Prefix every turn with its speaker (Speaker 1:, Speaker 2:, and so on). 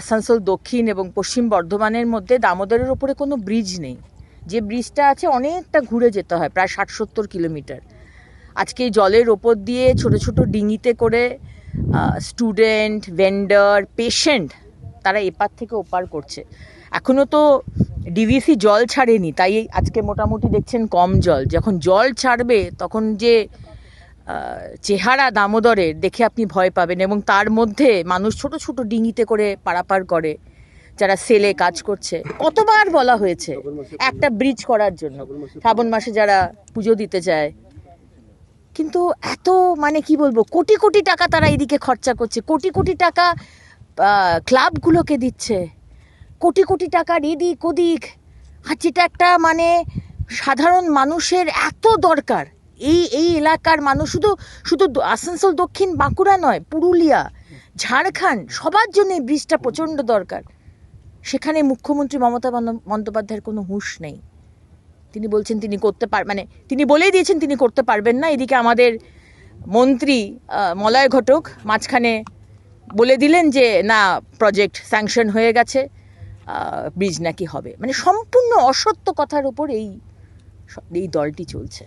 Speaker 1: আসানসোল দক্ষিণ এবং পশ্চিম বর্ধমানের মধ্যে দামোদরের ওপরে কোনো ব্রিজ নেই। যে ব্রিজটা আছে অনেকটা ঘুরে যেতে হয়, প্রায় ষাট সত্তর কিলোমিটার। আজকে জলের ওপর দিয়ে ছোট ছোট ডিঙিতে করে স্টুডেন্ট ভেন্ডার পেশেন্ট তারা এপার থেকে ওপার করছে। এখনও তো ডিভিসি জল ছাড়েনি, তাই আজকে মোটামুটি দেখছেন কম জল। যখন জল ছাড়বে, তখন যে চেহারা দামোদরের দেখে আপনি ভয় পাবেন এবং তার মধ্যে মানুষ ছোট ছোট ডিঙিতে করে পারাপার করে যারা সেলে কাজ করছে। কতবার বলা হয়েছে একটা ব্রিজ করার জন্য। শ্রাবণ মাসে যারা পুজো দিতে যায় কিন্তু এত মানে কি বলব কোটি কোটি টাকা তারা এদিকে খরচা করছে কোটি কোটি টাকা ক্লাবগুলোকে দিচ্ছে কোটি কোটি টাকার এদিক ওদিক। আর যেটা একটা মানে সাধারণ মানুষের এত দরকার এই এই এলাকার মানুষ শুধু শুধু আসানসোল, দক্ষিণ বাঁকুড়া নয়, পুরুলিয়া, ঝাড়খণ্ড, সবার জন্য এই ব্রিজটা প্রচণ্ড দরকার। সেখানে মুখ্যমন্ত্রী মমতা বন্দ্যোপাধ্যায়ের কোনো হুঁশ নেই। তিনি বলছেন তিনি করতে পার মানে তিনি বলেই দিয়েছেন তিনি করতে পারবেন না। এদিকে আমাদের মন্ত্রী মলয় ঘটক মাঝখানে বলে দিলেন যে, না, প্রজেক্ট স্যাংশন হয়ে গেছে ব্রিজ নাকি হবে। মানে সম্পূর্ণ অসত্য কথার উপর এই এই দলটি চলছে।